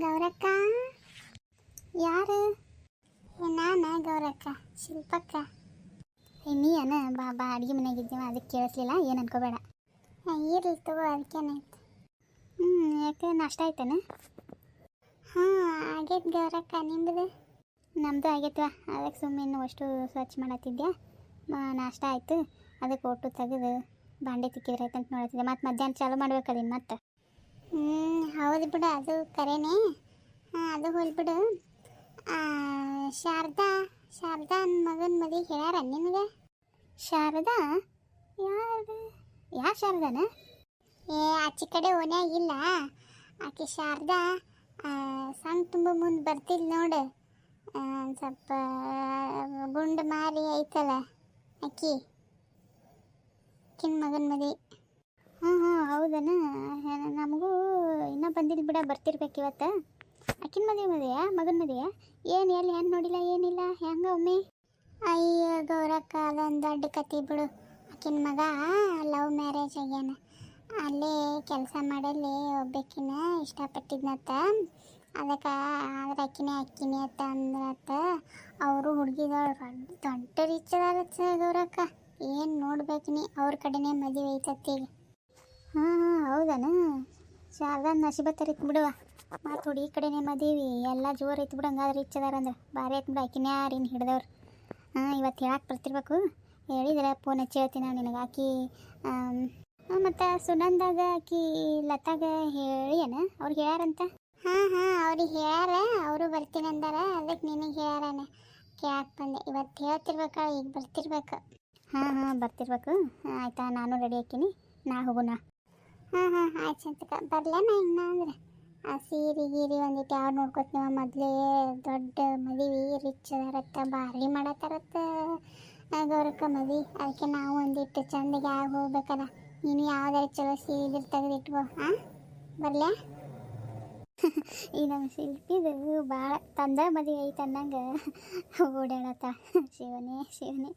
ಗೌರಕ್ಕ? ಯಾರು? ನಾನ ಗೌರಕ್ಕ, ಶಿಲ್ಪಕ್ಕ. ನೀ ಅನ ಬಾ ಬಾ, ಅಡುಗೆ ಮನೆಯಾಗಿದ್ದೀವ ಅದಕ್ಕೆ ಕೇಳಿಸ್ಲಿಲ್ಲ, ಏನು ಅನ್ಕೋಬೇಡ. ಇರ್ಲಿ ತಗೋ ಅದಕ್ಕೇನಾಯ್ತು ಹ್ಞೂ ಯಾಕೆ ನಾಷ್ಟ ಆಯ್ತಾನ? ಹಾಂ, ಆಗೈತೆ ಗೌರಕ್ಕ ನಿಮ್ಮದು ನಮ್ಮದು ಆಗೈತವ ಅದಕ್ಕೆ ಸುಮ್ಮನೆ ಅಷ್ಟು ಸ್ವಚ್ಛ ಮಾಡತ್ತಿದ್ದೆ ನಾಷ್ಟ ಆಯಿತು ಅದಕ್ಕೆ ಒಟ್ಟು ತೆಗೆದು, ಬಾಂಡೆ ತಿಕ್ಕಿದ್ರೆ ಆಯ್ತಂತ ನೋಡತ್ತಿದ್ದೆ. ಮತ್ತು ಮಧ್ಯಾಹ್ನ ಚಾಲು ಮಾಡ್ಬೇಕದೀನಿ ಮತ್ತೆ? ಹ್ಞೂ ಹೌದು ಬಿಡು, ಅದು ಕರೆನೇ. ಅದು ಹೋಲ್ಬಿಡು ಶಾರದಾ ಶಾರದಾ ಅನ್ನ ಮಗನ ಮದುವೆ ಹೇಳ್ಯಾರ ನಿನಗೆ? ಶಾರದಾ? ಯಾರು ಯಾ ಶಾರದಾನ? ಏ, ಆಚೆ ಕಡೆ ಓನ್ಯಾಗಿಲ್ಲ ಆಕೆ ಶಾರದಾ ಸಂಗ್ ತುಂಬ ಮುಂದೆ ಬರ್ತಿಲ್ಲ ನೋಡು. ಸ್ವಲ್ಪ, ಗುಂಡು ಮಾರಿ ಐತಲ್ಲ ಅಕ್ಕಿ ಅಕ್ಕಿನ ಮಗನ ಮದುವೆ. ಹ್ಞೂ ಹ್ಞೂ ಹೌದನ? ನಮಗೂ ಬಂದಿಲ್ಲ ಬಿಡ ಬರ್ತಿರ್ಬೇಕು ಇವತ್ತು. ಅಕ್ಕಿನ ಮದುವೆ ಮದುವೆಯಾ? ಮಗನ ಮದುವೆಯಾ? ಏನು ಎಲ್ಲಿ ಹೆಣ್ಣು ನೋಡಿಲ್ಲ ಏನಿಲ್ಲ? ಹೆಂಗ ಒಮ್ಮೆ? ಅಯ್ಯ ಗೌರಕ್ಕ, ಅದೊಂದು ದೊಡ್ಡ ಕತೆ ಬಿಡು. ಆಕಿನ ಮಗ ಲವ್ ಮ್ಯಾರೇಜ್ ಆಗ್ಯಾನ. ಅಲ್ಲೇ ಕೆಲಸ ಮಾಡಲ್ಲಿ ಒಬ್ಬಾಕಿನ ಇಷ್ಟಪಟ್ಟಿದ್ನತ್ತ. ಅದಕ್ಕೆ ಆದ್ರೆ ಅಕ್ಕಿನೇ ಅಕ್ಕಿನೇ ಅಂತ ಅಂದ್ರತ್ತ. ಅವರು ಹುಡುಗಿಗಳು ದೊಡ್ಡ ರಿಚದಾರ ಗೌರಕ್ಕ. ಏನು ನೋಡ್ಬೇಕು ನೀ ಅವ್ರ ಕಡೆನೇ ಮದುವೆ ಐತತ್ತಿ ಹಾಂ ಹಾಂ, ಹೌದನ? ಶಾರದಾ ನಸಿಬತ್ತರಿತ್ ಬಿಡುವ ಮತ್ತು ಹುಡುಗಿ ಕಡೆನೇ ಮದುವೆ. ಎಲ್ಲ ಜೋರು ಐತಿ ಬಿಡು, ಹಂಗಾದ್ರೆ ರಿಚ್ ಅದಾರ ಭಾರಿ ಐತಿ ಬಿಡು, ಆಕಿನ ಯಾರಿನ ಹಿಡ್ದವ್ರು. ಹಾಂ ಇವತ್ತು ಹೇಳಕ್ಕೆ ಬರ್ತಿರ್ಬೇಕು. ಹೇಳಿದ್ರೆ ಫೋನ್ ಹಚ್ಚಿ ಹೇಳ್ತೀನಿ ನಾನು ನಿನಗೆ. ಆಕಿ ಮತ್ತು ಸುನಂದಾಗ, ಆಕಿ ಲತಾಗ ಹೇಳಿಯನ? ಅವ್ರು ಹೇಳ್ಯಾರಂತ? ಹಾಂ ಹಾಂ, ಅವ್ರಿಗೆ ಹೇಳ್ಯಾರ. ಅವರು ಬರ್ತೀನಿ ಅಂದಾರ. ಅದಕ್ಕೆ ನಿನಗೆ ಹೇಳ್ಯಾರನೆ. ಕ್ಯಾಕ್ ಬಂದೆ. ಇವತ್ತು ಹೇಳ್ತಿರ್ಬೇಕ, ಈಗ ಬರ್ತಿರ್ಬೇಕು. ಹಾಂ ಹಾಂ, ಬರ್ತಿರ್ಬೇಕು. ಆಯ್ತಾ, ನಾನು ರೆಡಿ ಹಾಕಿನಿ ನಾ ಹೋಗೋಣ ಹಾಂ ಹಾಂ ಆಯ್ತು ಸಂತಕ ಬರಲೇನ ಇನ್ನ ಅಂದ್ರೆ ಆ ಸೀರೆ ಗೀರಿ ಒಂದಿಟ್ಟು ಯಾರು ನೋಡ್ಕೊತೀವ ಮೊದಲೇ ದೊಡ್ಡ ಮದುವೆ ರಿಚ್ ಅದಾರತ್ತ, ಭಾರಿ ಮಾಡತ್ತಾರತ್ತ. ಗೌರಕ್ಕ ಮದುವೆ. ಅದಕ್ಕೆ ನಾವು ಒಂದಿಟ್ಟು ಚಂದಗೆ ಆಗಿ ಹೋಗ್ಬೇಕಲ್ಲ ನೀನು ಯಾವ್ದಾರ ಚಲೋ ಸೀರೆ ತೆಗೆದಿಟ್ಕೋ ಹಾಂ ಬರಲೇ? ಈ ನಮ್ಮ ಶಿಲ್ಪಿದು ಭಾಳ ತಂದ ಮದುವೆ ಐತೆ ಅನ್ನಂಗೆ ಓಡಾಡತ್ತ. ಶಿವನೇ ಶಿವನೇ.